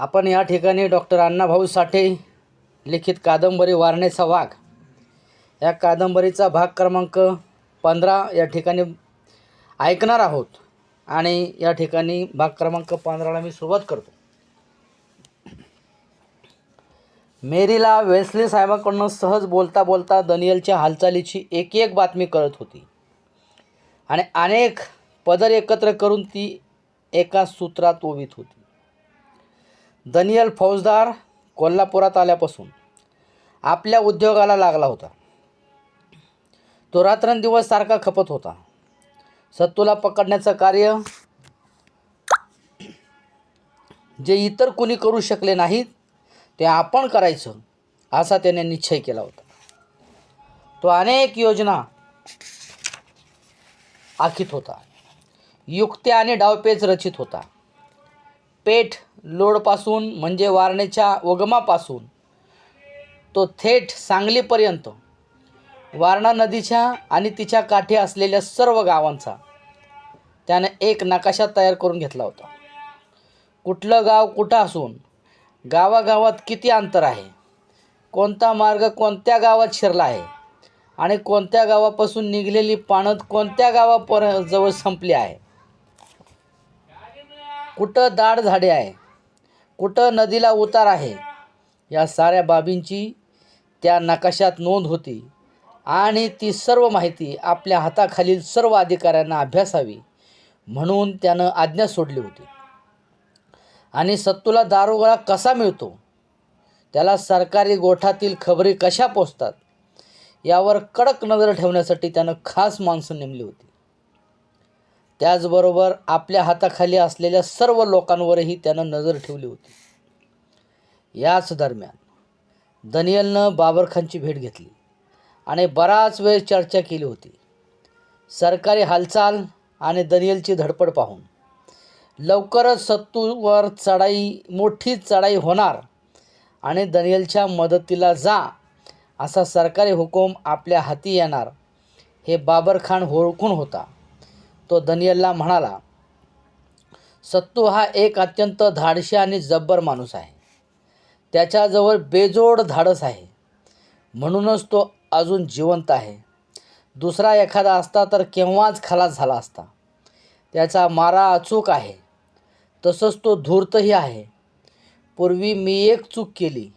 आपण या ठिकाणी डॉक्टर अण्णाभाऊ साठे लिखित कादंबरी वारण्याचा वाघ. या कादंबरीचा भाग क्रमांक पंधरा या ठिकाणी ऐकणार आहोत आणि या ठिकाणी भाग क्रमांक पंधराला मी सुरुवात करतो. मेरीला वेस्ले साहेबांकडून सहज बोलता बोलता दनियलच्या हालचालीची एक एक बातमी कळत होती. आणि अनेक पदर एकत्र करून ती एका सूत्रात ओवीत होती. दनियल फौजदार कोल्हापुरात आल्यापासून आपल्या उद्योगाला लागला होता. तो रात्रंदिवस सारखा खपत होता. सत्तूला पकडण्याचं कार्य जे इतर कुणी करू शकले नाहीत ते आपण करायचं असा त्याने निश्चय केला होता. तो अनेक योजना आखीत होता. युक्त्या आणि डावपेच रचित होता. पेठ लोडपासून म्हणजे वारणेच्या उगमापासून तो थेट सांगलीपर्यंत. वारणा नदीच्या आणि तिच्या काठी असलेल्या सर्व गावांचा त्याने एक नकाशा तयार करून घेतला होता. कुठलं गाव कुठं असून गावागावात किती अंतर आहे? कोणता मार्ग कोणत्या गावात शिरला आहे? आणि कोणत्या गावापासून निघलेली पाणत कोणत्या गावापर जवळ संपली आहे? कुठं दाट झाडे आहे? कुठं नदीला उतार आहे? या साऱ्या बाबींची त्या नकाशात नोंद होती. आणि ती सर्व माहिती आपल्या हाताखालील सर्व अधिकाऱ्यांना अभ्यासावी म्हणून त्यानं आज्ञा सोडली होती. आणि सत्तूला दारुगोळा कसा मिळतो? त्याला सरकारी गोठातील खबरी कशा पोचतात यावर कडक नजर ठेवण्यासाठी त्यानं खास माणसं नेमली होती. त्याचबरोबर आपल्या हाताखाली असलेल्या सर्व लोकांवरही त्यानं नजर ठेवली होती. याच दरम्यान दनियलनं बाबरखानची भेट घेतली आणि बराच वेळ चर्चा केली होती. सरकारी हालचाल आणि दनियलची धडपड पाहून. लवकरच सत्तूवर चढाई मोठी चढाई होणार आणि दनियलच्या मदतीला जा असा सरकारी हुकूम आपल्या हाती येणार हे बाबरखान ओळखून होता. तो दनियलला म्हणाला सत्तू हा एक अत्यंत धाडशी आणि जब्बर माणूस आहे. त्याच्याजवळ बेजोड धाडस आहे. म्हणूनच तो अजून जिवंत आहे. दुसरा एखादा असता तर केव्हाच खलास झाला असता. त्याचा मारा अचूक आहे. तसंच तो धूर्तही आहे. पूर्वी मी एक चूक केली.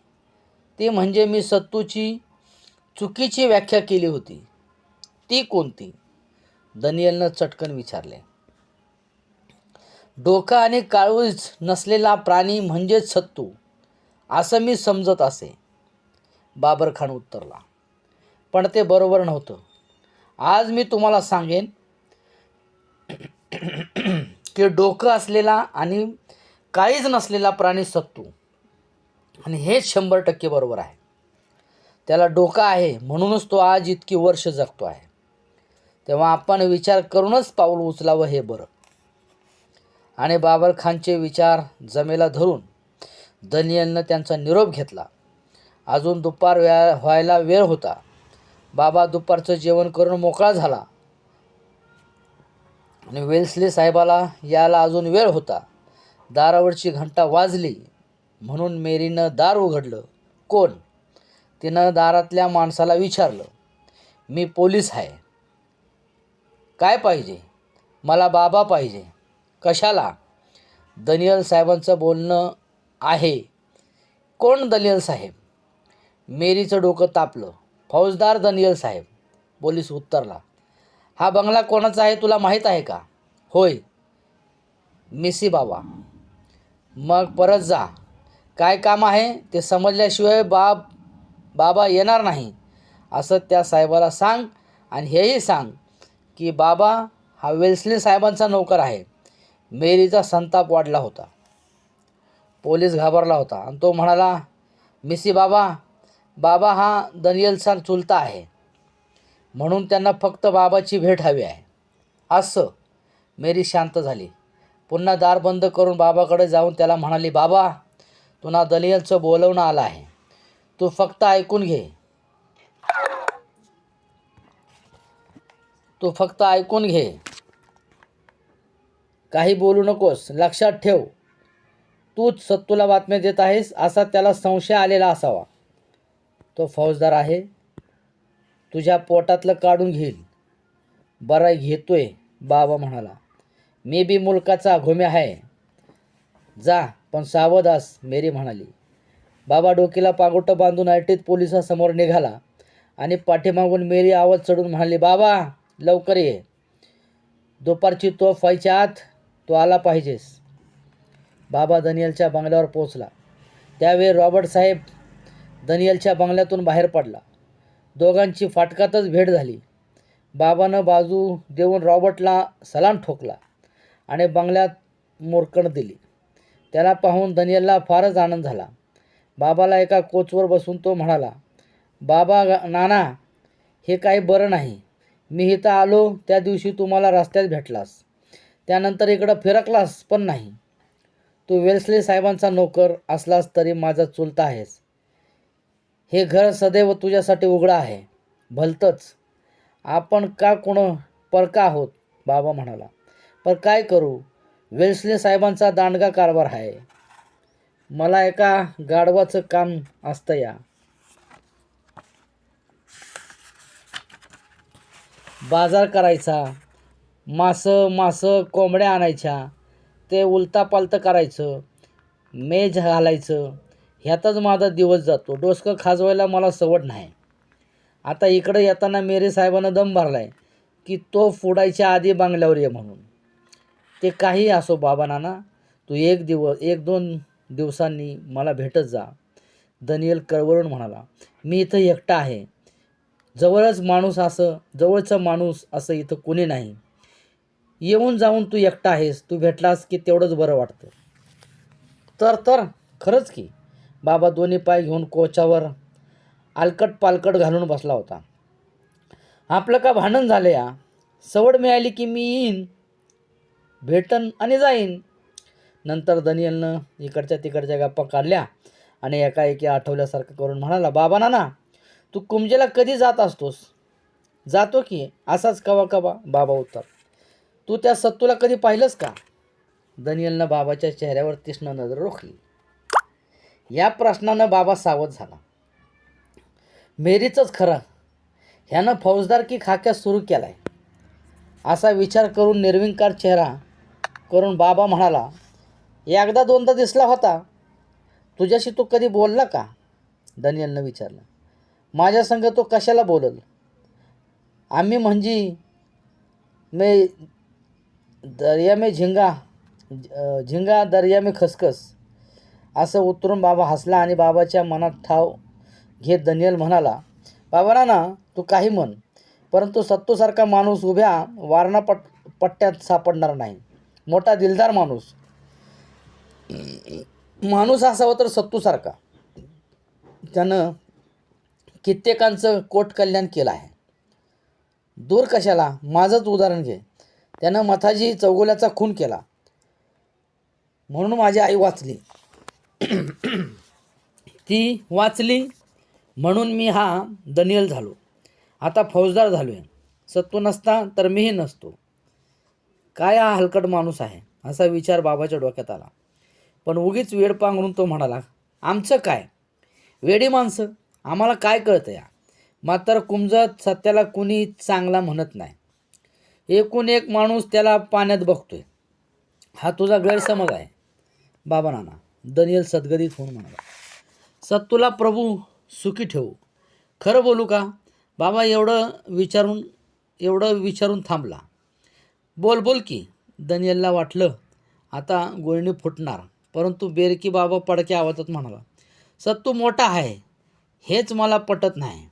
ती म्हणजे मी सत्तूची चुकीची व्याख्या केली होती. ती कोणती? दनियलनं चटकन विचारले. डोका आणि काळूज नसलेला प्राणी म्हणजेच सत्तू असं मी समजत असे. बाबरखान उत्तरला पण ते बरोबर नव्हतं. आज मी तुम्हाला सांगेन की डोकं असलेला आणि काहीच नसलेला प्राणी सत्तू आणि हेच शंभर टक्के बरोबर आहे. त्याला डोका आहे म्हणूनच तो आज इतकी वर्ष जगतो आहे. तेव्हा आपण विचार करूनच पाऊल उचलावं हे बरं. आणि बाबर खानचे विचार जमेला धरून दनियलनं त्यांचा निरोप घेतला. अजून दुपार व्या व्हायला वेळ होता. बाबा दुपारचं जेवण करून मोकळा झाला. आणि वेल्सले साहेबाला यायला अजून वेळ होता. दारावरची घंटा वाजली म्हणून मेरीनं दार उघडलं. कोण? तिनं दारातल्या माणसाला विचारलं. मी पोलीस आहे. काय पाहिजे? मला बाबा पाहिजे. कशाला? दनियल साहेबांचं बोलणं आहे. कोण दनियल साहेब? मेरीचं डोकं तापलं. फौजदार दनियल साहेब. पोलीस उत्तरला. हा बंगला कोणाचा आहे तुला माहीत आहे का? होय. मिसी बाबा. मग परत जा. काय काम आहे? ते समजल्याशिवाय बाब बाबा येणार नाही. असं त्या साहेबाला सांग आणि हेही सांग. की बाबा हा वेल्सले साहेबांचा नौकर आहे. मेरीचा संताप वाढला होता. पोलीस घाबरला होता आणि तो म्हणाला मिसी बाबा बाबा हा दनियलचा चुलता आहे. म्हणून त्यांना फक्त बाबाची भेट हवी आहे. असं मेरी शांत झाली. पुन्हा दार बंद करून बाबाकडे जाऊन त्याला म्हणाली बाबा तुला दनियलचं बोलवणं आलं आहे. तू फक्त ऐकून घे. तू फक्त ऐकून घे. काही बोलू नकोस लक्षात ठेव. तूच सत्तूला बातम्या देत आहेस असा त्याला संशय आलेला असावा. तो फौजदार आहे. तुझ्या पोटातलं काढून घेईल. बरा घेतोय बाबा म्हणाला. मी बी मुलकाचा घोम्या आहे. जा पण सावध अस मेरी म्हणाली. बाबा डोकीला पागोटं बांधून आयटीत पोलिसासमोर निघाला आणि पाठीमागून मेरी आवाज चढून म्हणाली बाबा लवकर ये. दुपारची तोफ व्हायच्या आत तो आला पाहिजेस. बाबा दनियलच्या बंगल्यावर पोचला त्यावेळी रॉबर्ट साहेब दनियलच्या बंगल्यातून बाहेर पडला. दोघांची फाटकातच भेट झाली. बाबानं बाजू देऊन रॉबर्टला सलाम ठोकला आणि बंगल्यात मोरकण दिली. त्याला पाहून दनियलला फारच आनंद झाला. बाबाला एका कोचवर बसून तो म्हणाला बाबा नाना हे काही बरं नाही. मी इथं आलो त्या दिवशी तुम्हाला रस्त्यात भेटलास. त्यानंतर इकडं फिरकलास पण नाही. तू वेल्सले साहेबांचा नोकर असलास तरी माझा चुलता आहेस. हे घर सदैव तुझ्यासाठी उघडं आहे. भलतंच. आपण का कोण परका आहोत? बाबा म्हणाला. पण काय करू? वेल्सले साहेबांचा दांडगा कारभार आहे. मला एका गाढवाचं काम असतं या. बाजार करायचा मासं मासं कोंबड्या आणायच्या ते उलतापालतं करायचं मेज घालायचं. ह्यातच माझा दिवस जातो. डोसकं खाजवायला मला सवड नाही. आता इकडं येताना मेरे साहेबानं दम भरला आहे की तो फोडायच्या आधी बांगल्यावर ये म्हणून. ते काही असो बाबा नाना तू एक दिवस एक दोन दिवसांनी मला भेटत जा दनियल कळवळून म्हणाला. मी इथं एकटा आहे. जवळच माणूस असं जवळचं माणूस असं इथं कोणी नाही. येऊन जाऊन तू एकटा आहेस तू भेटलास की तेवढंच बरं वाटतं. तर तर खरंच की. बाबा दोन्ही पाय घेऊन कोचावर आलकट पालकट घालून बसला होता. आपलं का भांडण झालं या? सवड मिळाली की मी येईन भेटन आणि जाईन. नंतर दनियलनं इकडच्या तिकडच्या गप्पा काढल्या आणि एकाएकी आठवल्यासारखं करून म्हणाला बाबा नाना तू कुमजेला कधी जात असतोस? जातो की. असाच कवा कवा बाबा उत्तर. तू त्या सत्तूला कधी पाहिलंस का? दनियलनं बाबाच्या चेहऱ्यावर तीक्ष्ण नजर रोखली. या प्रश्नानं बाबा सावध झाला. मेरीचंच खरं. ह्यानं फौजदार की खाक्या सुरू केलाय. असा विचार करून निर्विंकार चेहरा करून बाबा म्हणाला एकदा दोनदा दिसला होता. तुझ्याशी तू कधी बोलला का? दनियलनं विचारलं. माझ्या संग तो कशाला बोलल? आम्ही म्हणजे मे दर्या में झिंगा झिंगा दर्या में खसखस असं उतरून बाबा हसला आणि बाबाच्या मनात ठाव घेत दनियल म्हणाला बाबा ना तू काही म्हण परंतु सत्तूसारखा माणूस उभ्या वारणा पट पट्ट्यात सापडणार नाही. मोठा दिलदार माणूस. माणूस असावा तर सत्तूसारखा. त्यानं कित्येकांचं कोट कल्याण केलं आहे. दूर कशाला? माझंच उदाहरण घे. त्यानं मथाजी चौगुल्याचा खून केला. म्हणून माझी आई वाचली. ती वाचली म्हणून मी हा दनियल झालो. आता फौजदार झालो आहे सत्व नसता तर मीही नसतो. काय हा हलकट माणूस आहे? असा विचार बाबाच्या डोक्यात आला. पण उगीच वेड पांघरून तो म्हणाला आमचं काय? वेडी माणसं? आम्हाला काय कळतं या? मात्र कुमजत सत्याला कुणी चांगला म्हणत नाही. एकूण एक माणूस त्याला पाण्यात बघतोय. हा तुझा गैरसमज आहे. बाबा नाना दनियल सदगदित होऊन म्हणाला. सत्तूला प्रभू सुखी ठेवू. खरं बोलू का? बाबा एवढं विचारून एवढं विचारून थांबला. बोल बोल की दनियलला वाटलं आता गोळणी फुटणार. परंतु बेरकी बाबा पडक्या आवाजात म्हणाला सत्तू मोठा आहे. हेच मला पटत नाही.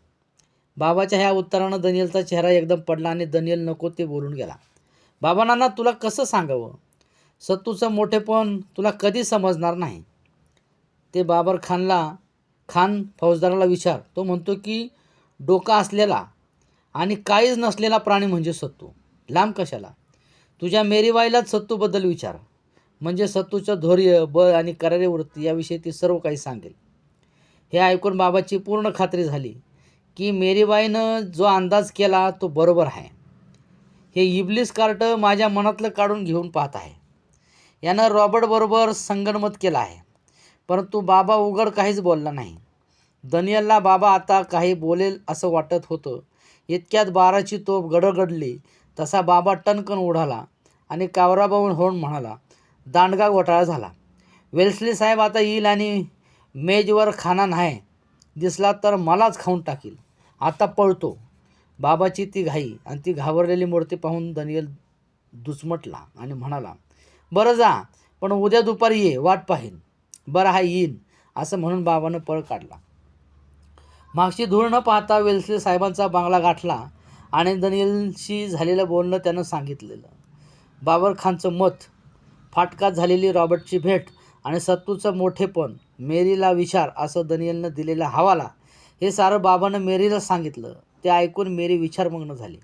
बाबाच्या ह्या उत्तरानं दनियलचा चेहरा एकदम पडला आणि दनियल नको ते बोलून गेला. बाबांना तुला कसं सांगावं? सत्तूचं मोठेपण तुला कधी समजणार नाही. ते बाबर खानला खान फौजदाराला विचार. तो म्हणतो की डोका असलेला आणि काहीच नसलेला प्राणी म्हणजे सत्तू. लांब कशाला? तुझ्या मेरीबाईलाच सत्तूबद्दल विचार. म्हणजे सत्तूचं धैर्य बळ आणि करारी वृत्ती याविषयी ती सर्व काही सांगेल. हे ऐकून बाबाची पूर्ण खात्री झाली की मेरीबाईनं जो अंदाज केला तो बरोबर आहे. हे इबलीस कार्ट माझ्या मनातलं काढून घेऊन पाहत आहे. यानं रॉबर्टबरोबर संगणमत केलं आहे. परंतु बाबा उघड काहीच बोलला नाही. दनियलला बाबा आता काही बोलेल असं वाटत होतं. इतक्यात बाराची तोफ गडगडली. तसा बाबा टणकन उडाला आणि कावराबावून होऊन म्हणाला दांडगा घोटाळा झाला. वेल्सली साहेब आता येईल आणि मेजवर खाना नाही. दिसला तर मलाच खाऊन टाकील. आता पळतो. बाबाची ती घाई आणि ती घाबरलेली मूर्ती पाहून दनियल दुचमटला आणि म्हणाला बरं जा पण उद्या दुपारी ये वाट पाहीन. बरं हा येईन असं म्हणून बाबानं पळ काढला. मागची धूळ न पाहता वेल्सले साहेबांचा बांगला गाठला आणि दनियलशी झालेलं बोलणं त्यानं सांगितलेलं. बाबर खानचं मत फाटकात झालेली रॉबर्टची भेट आणि सत्तूचं मोठेपण मेरीला विचार असं दनियलनं दिलेला हवाला. हे सारं बाबानं मेरीला सांगितलं. ते ऐकून मेरी विचारमग्न झाली.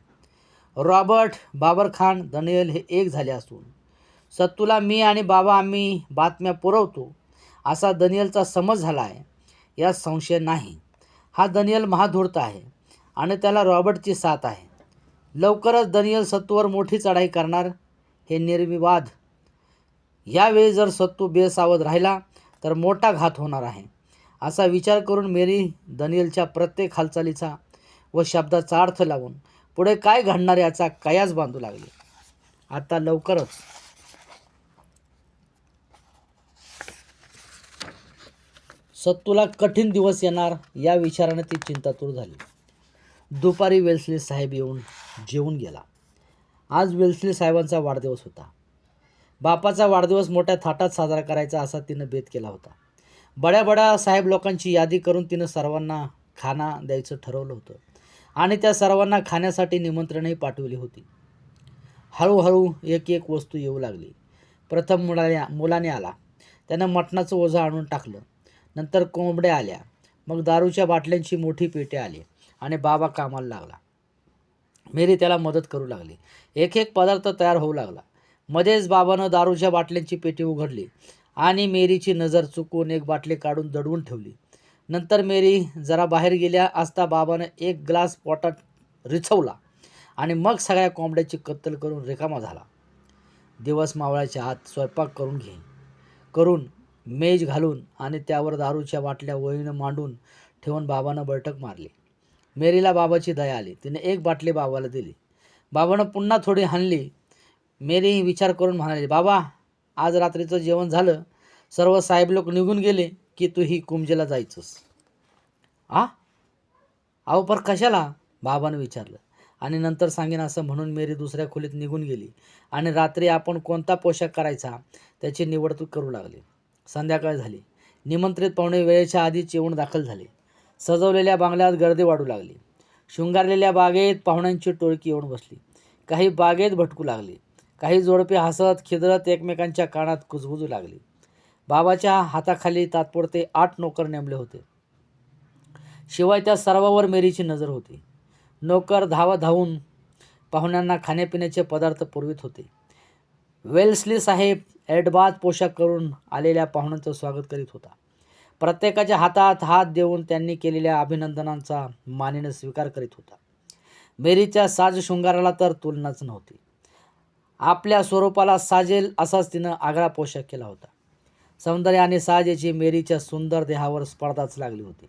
रॉबर्ट बाबर खान दनियल हे एक झाले असून. सत्तूला मी आणि बाबा आम्ही बातम्या पुरवतो असा दनियलचा समज झाला आहे यात संशय नाही. हा दनियल महाधूर्त आहे आणि त्याला रॉबर्टची साथ आहे. लवकरच दनियल सत्तूवर मोठी चढाई करणार हे निर्विवाद यावेळी जर सत्तू बेसावध राहिला तर मोठा घात होणार आहे. असा विचार करून मेरी दनियलच्या प्रत्येक हालचालीचा व शब्दाचा अर्थ लावून पुढे काय घडणार याचा कयास बांधू लागली. आता लवकरच सत्तूला कठीण दिवस येणार या विचाराने ती चिंतातूर झाली. दुपारी वेल्सले साहेब येऊन जेवून गेला. आज वेल्सले साहेबांचा वाढदिवस होता. बापाचा वाढदिवस मोठ्या थाटात साजरा करायचा असा तिनं बेत केला होता. बड्या बड्या साहेब लोकांची यादी करून तिनं सर्वांना खाना द्यायचं ठरवलं होतं. आणि त्या सर्वांना खाण्यासाठी निमंत्रणही पाठवली होती. हळूहळू एक एक वस्तू येऊ लागली. प्रथम मुलाने मुलाने आला. त्यानं मटणाचं ओझं आणून टाकलं. नंतर कोंबड्या आल्या. मग दारूच्या बाटल्यांची मोठी पेटे आली आणि बाबा कामाला लागला. मेरी त्याला मदत करू लागली. एक एक पदार्थ तयार होऊ लागला. मध्येच बाबानं दारूच्या बाटल्यांची पेटी उघडली आणि मेरीची नजर चुकून एक बाटली काढून दडवून ठेवली. नंतर मेरी जरा बाहेर गेल्या असता बाबानं एक ग्लास पोटात रिचवला आणि मग सगळ्या कोंबड्याची कत्तल करून रिकामा झाला. दिवस मावळ्याच्या आत स्वयंपाक करून घे करून मेज घालून आणि त्यावर दारूच्या बाटल्या वळीनं मांडून ठेवून बाबानं बैठक मारली. मेरीला बाबाची दया आली. तिने एक बाटली बाबाला दिली. बाबानं पुन्हा थोडी हाणली. मेरेही विचार करून म्हणाले बाबा आज रात्रीचं जेवण झालं. सर्व साहेब लोक निघून गेले की तू ही कुंजेला जायचंस. आ? अहो पर कशाला? बाबानं विचारलं. आणि नंतर सांगेन असं म्हणून मेरी दुसऱ्या खोलीत निघून गेली. आणि रात्री आपण कोणता पोशाख करायचा त्याची निवड तू करू लागली. संध्याकाळ झाली. निमंत्रित पाहुणे वेळेच्या आधीच येऊन दाखल झाले. सजवलेल्या बांगल्यात गर्दी वाढू लागली. शृंगारलेल्या बागेत पाहुण्यांची टोळकी येऊन बसली. काही बागेत भटकू लागली. काही जोडपे हसत खिदरत एकमेकांच्या कानात कुजबुजू लागली. बाबाच्या हाताखाली तात्पुरते आठ नोकर नेमले होते. शिवाय त्या सर्वावर मेरीची नजर होती. नोकर धावा धावून पाहुण्यांना खाण्यापिण्याचे पदार्थ पुरवित होते. वेल्सली साहेब एडबाद पोशाख करून आलेल्या पाहुण्यांचं स्वागत करीत होता. प्रत्येकाच्या हातात हात देऊन त्यांनी केलेल्या अभिनंदनांचा मानेनं स्वीकार करीत होता. मेरीच्या साज शृंगाराला तर तुलनाच नव्हती. आपल्या स्वरूपाला साजेल असाच तिनं आगळा पोशाख केला होता. सौंदर्य आणि साजेची मेरीच्या सुंदर देहावर स्पर्धाच लागली होती.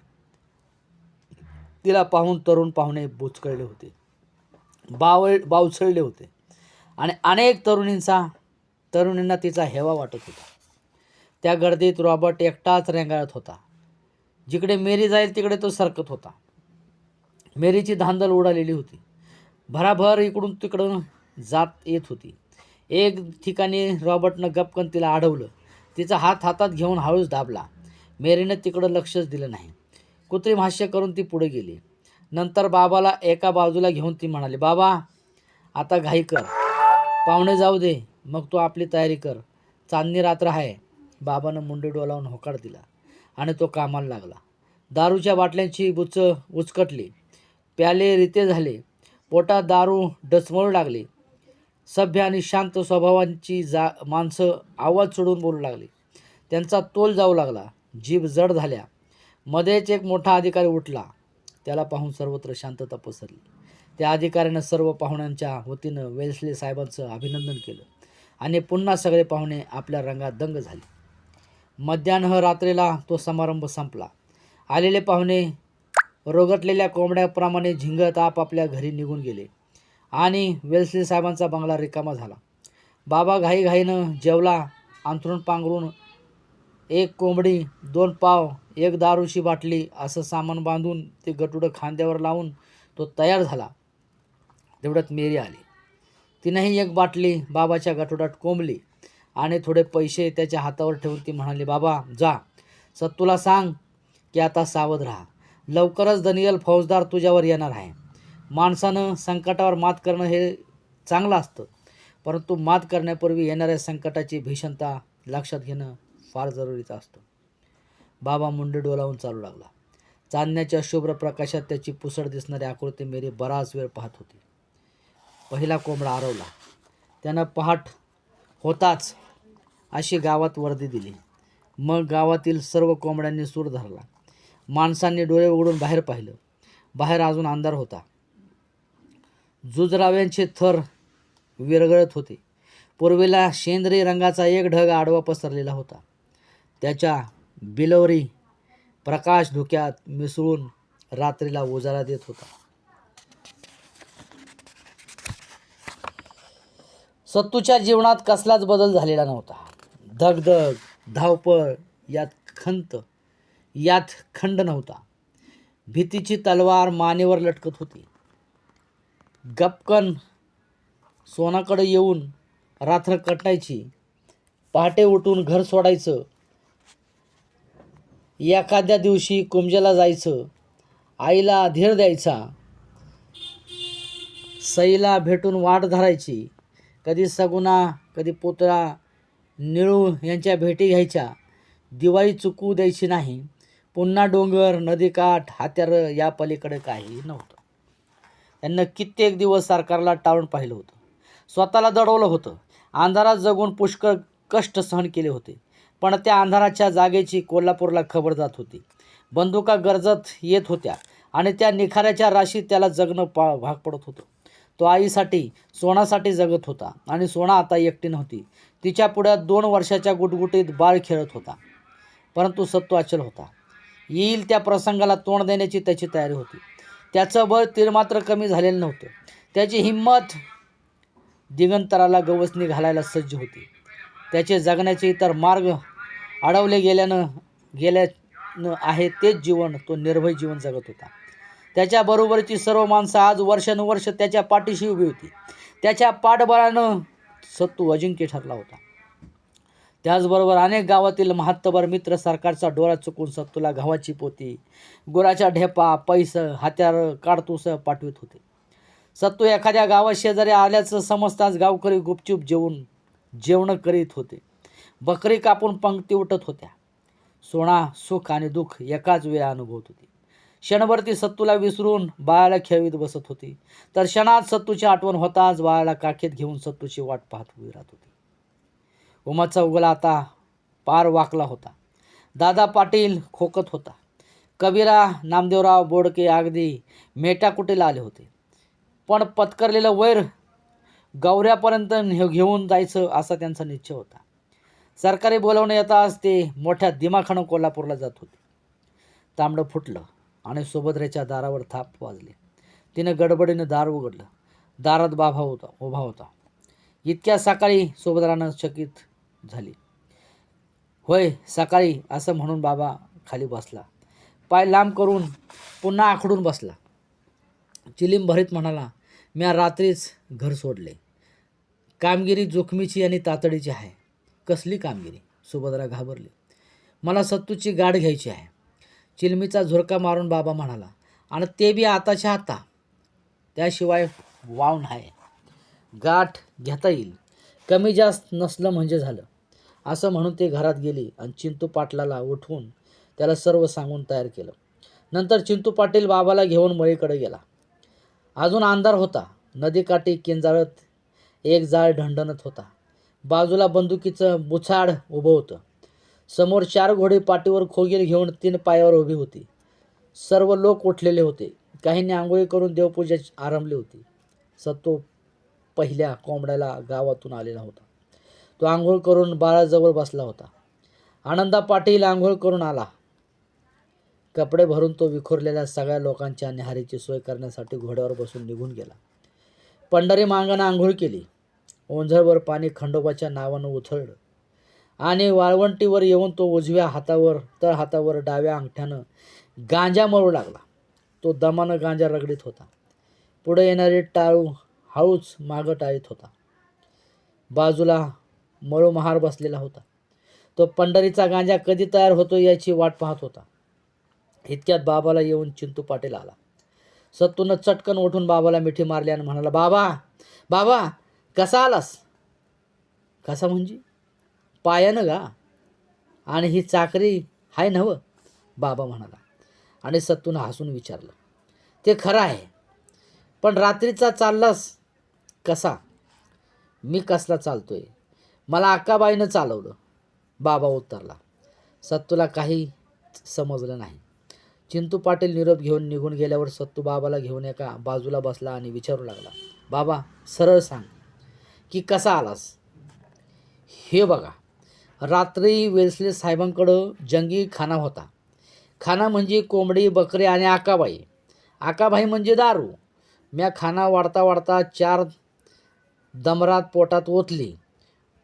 तिला पाहून तरुण पाहुणे बुचकळले होते. बावळ बावचळले होते. आणि अनेक तरुणींचा तरुणींना तिचा हेवा वाटत होता. त्या गर्दीत रॉबर्ट एकटाच रेंगाळत होता. जिकडे मेरी जाईल तिकडे तो सरकत होता. मेरीची धांदल उडालेली होती. भराभर इकडून तिकडून जात येत होती. एक ठिकाणी रॉबर्टनं गपकन तिला अडवलं. तिचा हात हातात घेऊन हळूच दाबला. मेरीनं तिकडं लक्षच दिलं नाही. कृत्रिम हास्य करून ती पुढे गेली. नंतर बाबाला एका बाजूला घेऊन ती म्हणाली बाबा आता घाई कर. पाहुणे जाऊ दे. मग तू आपली तयारी कर. चांदणी रात्र आहे. बाबानं मुंडे डोलावून होकार दिला आणि तो कामाला लागला. दारूच्या बाटल्यांची बुच उचकटली. प्याले रिते झाले. पोटात दारू डचमळू लागली. सभ्य आणि शांत स्वभावांची जा माणसं आवाज सोडून बोलू लागली. त्यांचा तोल जाऊ लागला. जीभ जड झाल्या. मध्येच एक मोठा अधिकारी उठला. त्याला पाहून सर्वत्र शांतता पसरली. त्या अधिकाऱ्यानं सर्व पाहुण्यांच्या वतीनं वेल्सले साहेबांचं अभिनंदन केलं आणि पुन्हा सगळे पाहुणे आपल्या रंगात दंग झाले. मध्यान्ह रात्रीला तो समारंभ संपला. आलेले पाहुणे रोगटलेल्या कोंबड्याप्रमाणे झिंगत आपापल्या घरी निघून गेले. आणि वेल्सली साहेबांचा बंगला रिकामा झाला. बाबा घाईघाईनं जेवला अंथरून पांघरून एक कोंबडी दोन पाव एक दारूची बाटली असं सामान बांधून ते गटुडं खांद्यावर लावून तो तयार झाला. तेवढ्यात मेरी आली. तिनेही एक बाटली बाबाच्या गटुडात कोंबली आणि थोडे पैसे त्याच्या हातावर ठेवून ती म्हणाली बाबा जा. सत्तूला सांग की आता सावध राहा. लवकरच दनियल फौजदार तुझ्यावर येणार आहे. माणसानं संकटावर मात करणं हे चांगलं असतं. परंतु मात करण्यापूर्वी येणाऱ्या संकटाची भीषणता लक्षात घेणं फार जरुरीचं असतं. बाबा मुंडे डोलावून चालू लागला. चांदण्याच्या शुभ्र प्रकाशात त्याची पुसड दिसणारी आकृती मेरी बराच वेळ पाहत होती. पहिला कोंबडा आरवला. त्यानं पहाट होताच अशी गावात वर्दी दिली. मग गावातील सर्व कोंबड्यांनी सूर धरला. माणसांनी डोळे उघडून बाहेर पाहिलं. बाहेर अजून अंधार होता. जुजराव्यांचे थर विरगळत होते. पूर्वेला शेंद्री रंगाचा एक ढग आडवा पसरलेला होता. त्याच्या बिलवरी प्रकाश धुक्यात मिसळून रात्रीला उजाला देत होता. सत्तूच्या जीवनात कसलाच बदल झालेला नव्हता. धगधग धावपळ यात खंत यात खंड नव्हता. भीतीची तलवार मानेवर लटकत होती. गपकन सोनाकडं येऊन रात्र कटायची पहाटे उठून घर सोडायचं. एखाद्या दिवशी कुंजेला जायचं. आईला धीर द्यायचा. सईला भेटून वाट धरायची. कधी सगुणा कधी पुतळा निळू यांच्या भेटी घ्यायच्या. दिवाळी चुकू द्यायची नाही. पुन्हा डोंगर नदीकाठ हात्यारं या पलीकडे काही नव्हतं. त्यांना कित्येक दिवस सरकारला टाळून पाहिलं होतं. स्वतःला दडवलं होतं. अंधारात जगून पुष्कळ कष्ट सहन केले होते. पण त्या अंधाराच्या जागेची कोल्हापूरला खबर जात होती. बंदुका गरजत येत होत्या आणि त्या निखाऱ्याच्या राशीत त्याला जगणं पा भाग पडत होतं. तो आईसाठी सोनासाठी जगत होता आणि सोना आता एकटी नव्हती. तिच्या पुढ्यात दोन वर्षाच्या गुटगुटीत बाळ खेळत होता. परंतु सत्व अचल होता. येईल त्या प्रसंगाला तोंड देण्याची त्याची तयारी होती. त्याचं बळ तीर मात्र कमी झालेलं नव्हतं. त्याची हिंमत दिगंतराला गवसणी घालायला सज्ज होती. त्याचे जगण्याचे इतर मार्ग अडवले गेल्यानं गेल्यानं आहे तेच जीवन तो निर्भय जीवन जगत होता. त्याच्याबरोबरची सर्व माणसं आज वर्षानुवर्ष त्याच्या पाठीशी उभी होती. त्याच्या पाठबळानं सत्तू अजिंक्य ठरला होता. त्याचबरोबर अनेक गावातील महात्तबर मित्र सरकारचा डोळा चुकून सत्तूला गव्हाची पोती गुराच्या ढेपा पैसं हात्यार काडतूस पाठवित होते. सत्तू एखाद्या गावात शेजारी आल्याचं समजताच गावकरी गुपचूप जेवून जेवणं करीत होते. बकरी कापून पंक्ती उठत होत्या. सोना सुख आणि दुःख एकाच वेळा अनुभवत होती. क्षणभर ती सत्तूला विसरून बाळाला खेळवीत बसत होती. तर क्षणात सत्तूची आठवण होताच बाळाला काखेत घेऊन सत्तूची वाट पाहत उभी राहत होती. उमाचा उगला आता पार वाकला होता. दादा पाटील खोकत होता. कबीरा नामदेवराव बोडके अगदी मेटाकुटीला आले होते. पण पत्करलेलं वैर गौऱ्यापर्यंत घेऊन जायचं असा त्यांचा निश्चय होता. सरकारी बोलवणे येताच ते मोठ्या दिमाखानं कोल्हापूरला जात होते. तांबडं फुटलं आणि सुभद्रेच्या दारावर थाप वाजले. तिनं गडबडीनं दार उघडलं. दारात बाभा होता उभा होता. इतक्या सकाळी सुभद्रानं चकित झाली. होय सकाळी असं म्हणून बाबा खाली बसला. पाय लांब करून पुन्हा आखडून बसला. चिलीम भरीत म्हणाला म्या रात्रीच घर सोडले. कामगिरी जोखमीची आणि तातडीची आहे. कसली कामगिरी? सुभद्रा घाबरली. मला सत्तूची गाठ घ्यायची आहे. चिलमीचा झुरका मारून बाबा म्हणाला आणि ते बी आताच्या आता. त्याशिवाय वाव नाही. गाठ घेता येईल. कमी जास्त नसलं म्हणजे झालं. असं म्हणून ते घरात गेली आणि चिंतू पाटलाला उठवून त्याला सर्व सांगून तयार केलं. नंतर चिंतू पाटील बाबाला घेऊन मळीकडे गेला. अजून अंधार होता. नदीकाठी किंजाळत एक जाळ ढंडणत होता. बाजूला बंदुकीचं बुछाड उभं होतं. समोर चार घोडे पाठीवर खोगीर घेऊन तीन पायावर उभी होती. सर्व लोक उठलेले होते. काहींनी आंघोळी करून देवपूजा आरंभली होती. सत्तू पहिल्या कोंबड्याला गावातून आलेला होता. तो आंघोळ करून बाळाजवळ बसला होता. आनंदा पाटील आंघोळ करून आला. कपडे भरून तो विखुरलेल्या सगळ्या लोकांच्या न्याहारीची सोय करण्यासाठी घोड्यावर बसून निघून गेला. पंढरी मांगानं आंघोळ केली. ओंझळवर पाणी खंडोबाच्या नावानं उथळलं. आणि वाळवंटीवर येऊन तो उजव्या हातावर तळ हातावर डाव्या अंगठ्यानं गांजा मरू लागला. तो दमानं गांजा रगडीत होता. पुढे येणारी टाळू हळूच मागं टाळीत होता. बाजूला मळोमहार बसलेला होता. तो पंढरीचा गांजा कधी तयार होतो याची वाट पाहत होता. इतक्यात बाबाला येऊन चिंतू पाटील आला. सत्तूनं चटकन उठून बाबाला मिठी मारली आणि म्हणाला बाबा बाबा कसा आलास? कसा म्हणजे? पायानं गा. आणि ही चाकरी हाय नव बाबा म्हणाला. आणि सत्तूनं हसून विचारलं ते खरं आहे पण रात्रीचा चाललास कसा? मी कसला चालतो आहे मला अक्काबाईनं चालवलं. बाबा उत्तरला सत्तूला काही समजलं नाही. चिंतू पाटील निरोप घेऊन निघून गेल्यावर सत्तू बाबाला घेऊन एका बाजूला बसला आणि विचारू लागला. बाबा सरळ सांग की कसा आलास? हे बघा रात्री वेल्सले साहेबांकडं जंगी खाना होता. खाना म्हणजे कोंबडी बकरी आणि आकाबाई. आकाबाई म्हणजे दारू. म्या खाना वाढता वाढता चार दमरात पोटात ओतली.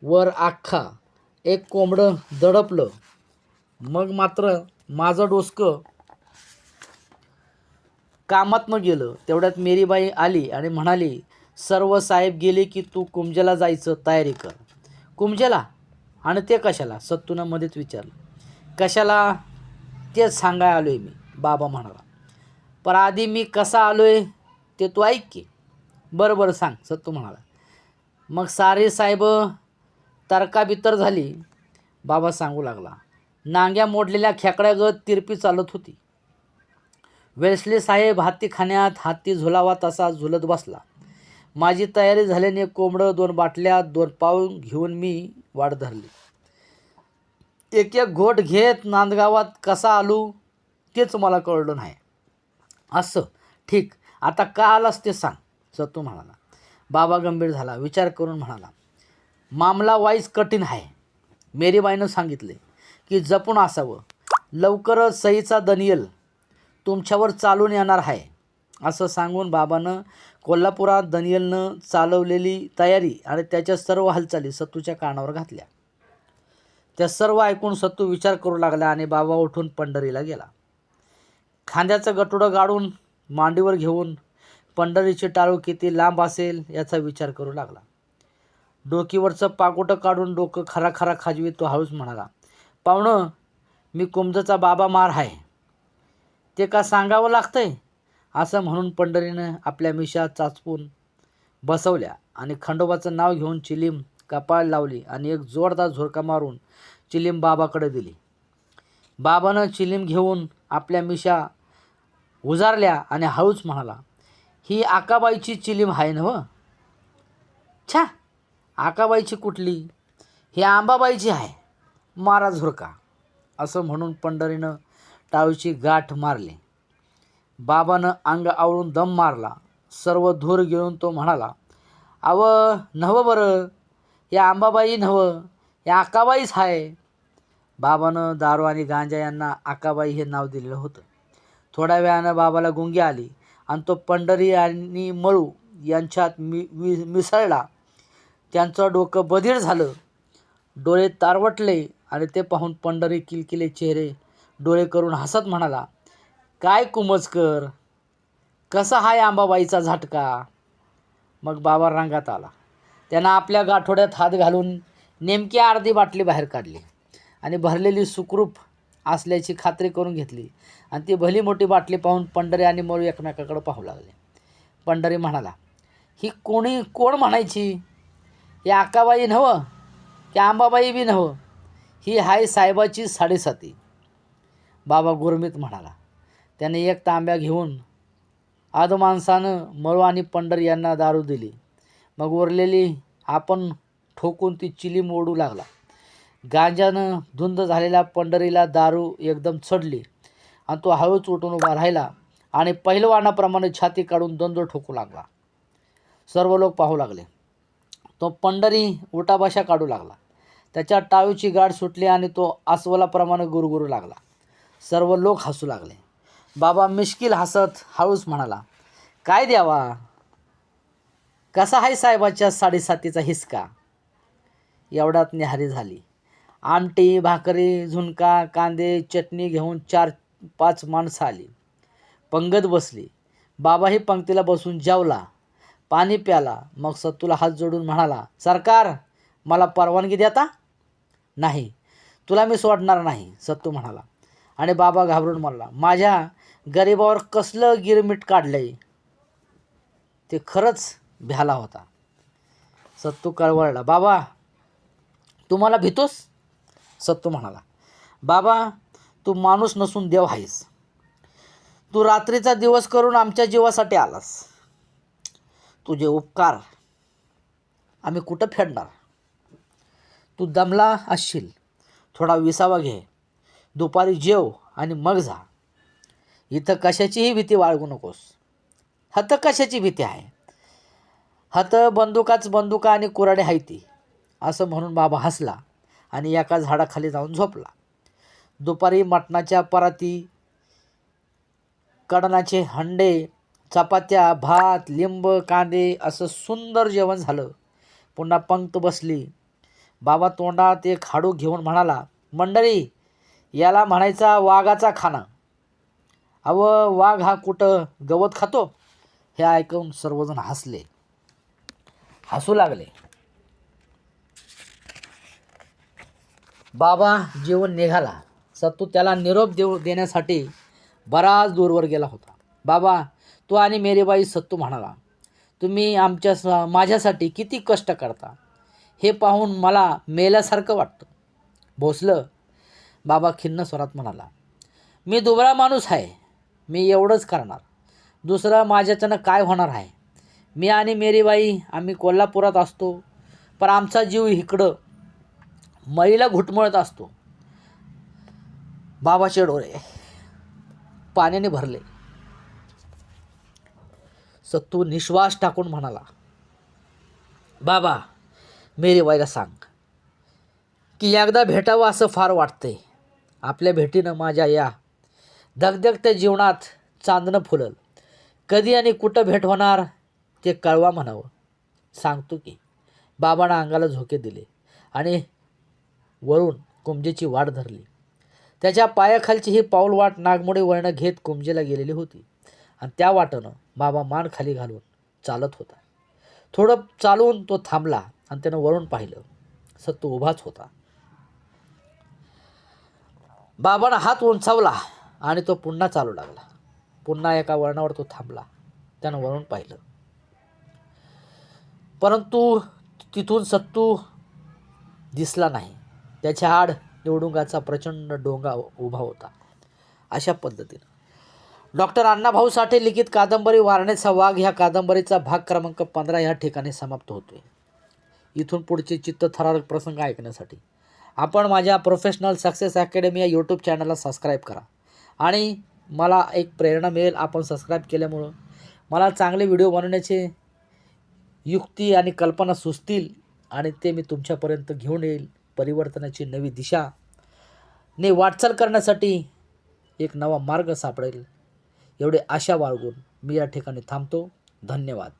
वर आख्खा एक कोंबडं दडपलं. मग मात्र माझं डोसकं कामातनं गेलं. तेवढ्यात मेरीबाई आली आणि म्हणाली सर्व साहेब गेले की तू कुमजेला जायचं तयारी कर. कुमजेला आणि ते कशाला? सत्तूनं मध्येच विचारलं. कशाला? तेच सांगाय आलो आहे मी बाबा म्हणाला. पण आधी मी कसा आलो आहे ते तू ऐक की. बरं बरं सांग सत्तू म्हणाला. मग सारे साहेब तर्काबितर झाली. बाबा सांगू लागला नांग्या मोडलेल्या खेकड्यागत तिरपी चालत होती. वेसले साहेब हातीखान्यात हाती झुलावा तसा झुलत बसला. माझी तयारी झाल्याने कोंबडं दोन बाटल्या दोन पाऊल घेऊन मी वाट धरली. एक एक घोट घेत नांदगावात कसा आलो तेच मला कळलं नाही. असं ठीक आता का आलास ते सांग सतू म्हणाला बाबा गंभीर झाला. विचार करून म्हणाला मामला वाईज कठीण आहे. मेरीबाईनं सांगितले की जपून असावं. लवकरच सईचा दनियल तुमच्यावर चालून येणार आहे. असं सांगून बाबानं कोल्हापुरात दनियलनं चालवलेली तयारी आणि त्याच्या सर्व हालचाली सत्तूच्या कानावर घातल्या. त्या सर्व ऐकून सत्तू विचार करू लागला आणि बाबा उठून पंढरीला गेला. खांद्याचं गटुडं गाडून मांडीवर घेऊन पंढरीची टाळू किती लांब असेल याचा विचार करू लागला. डोकीवरचं पाकोटं काढून डोकं खरा खरा खाजवी तो हळूच म्हणाला पाहुणं मी कुंभचा बाबा मार आहे ते का सांगावं लागतंय? असं म्हणून पंढरीनं आपल्या मिशा चाचपून बसवल्या आणि खंडोबाचं नाव घेऊन चिलीम कपाळ लावली आणि एक जोरदार झोरका मारून चिलीम बाबाकडे दिली. बाबानं चिलीम घेऊन आपल्या मिशा उजारल्या आणि हळूच म्हणाला ही आकाबाईची चिलीम आहे ना व? छा आकाबाईची कुठली? ही आंबाबाईची आहे. मारा झुरका. असं म्हणून पंढरीनं टाळूची गाठ मारली. बाबानं अंग आवळून दम मारला. सर्व धूर गिळून तो म्हणाला अव नव बरं. या आंबाबाई नव या आकाबाईच आहे बाबानं दारू आणि गांजा यांना आकाबाई हे नाव दिलेलं होतं. थोड्या वेळानं बाबाला गुंगी आली. आणि तो पंढरी आणि मळू यांच्यात मि वि मिसळला. त्यांचं डोकं बधीर झालं. डोळे तारवटले आणि ते पाहून पंढरी किलकिले चेहरे डोळे करून हसत म्हणाला काय कुमजकर? कसा हाय आंबाबाईचा झटका? मग बाबा रांगात आला. त्यांना आपल्या गाठोड्यात हात घालून नेमकी अर्धी बाटली बाहेर काढली आणि भरलेली सुखरूप असल्याची खात्री करून घेतली. आणि ती भली मोठी बाटली पाहून पंढरी आणि मळू एकमेकाकडे पाहू लागले. पंढरी म्हणाला ही कोणी कोण म्हणायची? ही आकाबाई नव्हं की आंबाबाई बी नव्हं ही हाय साहेबाची साडेसाती. बाबा गुरमीत म्हणाला त्याने एक तांब्या घेऊन आदमाणसानं मळू आणि पंढर यांना दारू दिली. मग उरलेली आपण ठोकून ती चिली मोडू लागला. गांजानं धुंद झालेल्या पंढरीला दारू एकदम चढली. आणि तो हळूच उठून उभा राहिला आणि पहिलवानाप्रमाणे छाती काढून दंड ठोकू लागला. सर्व लोक पाहू लागले. तो पंढरी उठाभाषा काढू लागला. त्याच्या टाळूची गाठ सुटली आणि तो अस्वलाप्रमाणे गुरगुरू लागला. सर्व लोक हसू लागले. बाबा मिश्किल हसत हळूच म्हणाला काय द्यावा? कसा आहे साहेबाच्या साडेसातीचा हिसका? एवढ्यात निहारी झाली. आमटी भाकरी झुणका कांदे चटणी घेऊन चार पाच माणसं आली. पंगत बसली. बाबाही पंक्तीला बसून जेवला. पाणी प्याला. मग सत्तूला हात जोडून म्हणाला सरकार मला परवानगी देता नाही. तुला मी सोडणार नाही सत्तू म्हणाला. आणि बाबा घाबरून म्हणला माझ्या गरिबावर कसलं गिरमीट काढलंय? ते खरंच भ्याला होता. सत्तू कळवळला बाबा तुम्हाला भीतोस? सत्तू म्हणाला बाबा तू माणूस नसून देव आहेस. तू रात्रीचा दिवस करून आमच्या जीवासाठी आलास. तुझे उपकार आम्ही कुठं फेडणार? तू दमला असशील. थोडा विसावा घे. दुपारी जेव आणि मग जा. इथं कशाचीही भीती बाळगू नकोस. हत कशाची भीती आहे? हत बंदुकाच बंदुका आणि कुराडे आहे ती असं म्हणून बाबा हसला आणि एका झाडाखाली जाऊन झोपला. दुपारी मटणाच्या पराती कडणाचे हंडे चपात्या भात लिंब कांदे असं सुंदर जेवण झालं. पुन्हा पंक्त बसली. बाबा तोंडात एक हाडू घेऊन म्हणाला मंडळी याला म्हणायचा वाघाचा खाना. अव वाघ हा कुठं गवत खातो? हे ऐकून सर्वजण हसले. हसू लागले. बाबा जेवण निघाला. सत्तू त्याला निरोप देऊ देण्यासाठी बराच दूरवर गेला होता. बाबा तो आणि मेरीबाई सत्तू म्हणाला तुम्ही आमच्या माझ्यासाठी किती कष्ट करता? हे पाहून मला मेल्यासारखं वाटतं. भोसलं. बाबा खिन्न स्वरात म्हणाला मी दुबळा माणूस आहे. मी एवढंच करणार. दुसरं माझ्याच्यानं काय होणार आहे? मी आणि मेरीबाई आम्ही कोल्हापुरात असतो पण आमचा जीव इकडं मैला घुटमळत असतो. बाबाचे डोळे पाण्याने भरले. सत्तू निश्वास टाकून म्हणाला बाबा मेरीबाईला सांग की एकदा भेटावं असं फार वाटते आपल्या भेटीनं माझ्या या दगदगत्या जीवनात चांदणं फुलल. कधी आणि कुठं भेट होणार ते कळवा म्हणावं. सांगतो की बाबानं अंगाला झोके दिले आणि वरून कुंजेची वाट धरली. त्याच्या पायाखालची ही पाऊल वाट नागमोडे वळणं घेत कुंजेला गेलेली होती. आणि त्या वाटनं बाबा मान खाली घालून चालत होता. थोडं चालून तो थांबला आणि त्यानं वरून पाहिलं. सत्तू उभाच होता. बाबानं हात उंचावला आणि तो पुन्हा चालू लागला. पुन्हा एका वळणावर तो थांबला. त्यानं वळून पाहिलं. परंतु तिथून सत्तू दिसला नाही. त्याच्या आड निवडुंगाचा प्रचंड डोंगा उभा होता. अशा पद्धतीनं. डॉक्टर अण्णाभाऊ साठे लिखित कादंबरी वारण्याचा वाघ ह्या कादंबरीचा भाग क्रमांक पंधरा ह्या ठिकाणी समाप्त होतोय. इथून पुढचे चित्तथरारक प्रसंग ऐकण्यासाठी. आपण माझ्या प्रोफेशनल सक्सेस अकॅडमी या यूट्यूब चॅनलला सबस्क्राईब करा. आणि मला एक प्रेरणा मिळेल आपण सबस्क्राईब केल्यामुळं. मला चांगले व्हिडिओ बनवण्याचे युक्ती आणि कल्पना सुचतील आणि ते मी तुमच्यापर्यंत घेऊन येईल. परिवर्तनाची नवी दिशा ने वाटचाल करण्यासाठी एक नवा मार्ग सापडेल. एवढे आशा बाळगून मी या ठिकाणी थांबतो. धन्यवाद.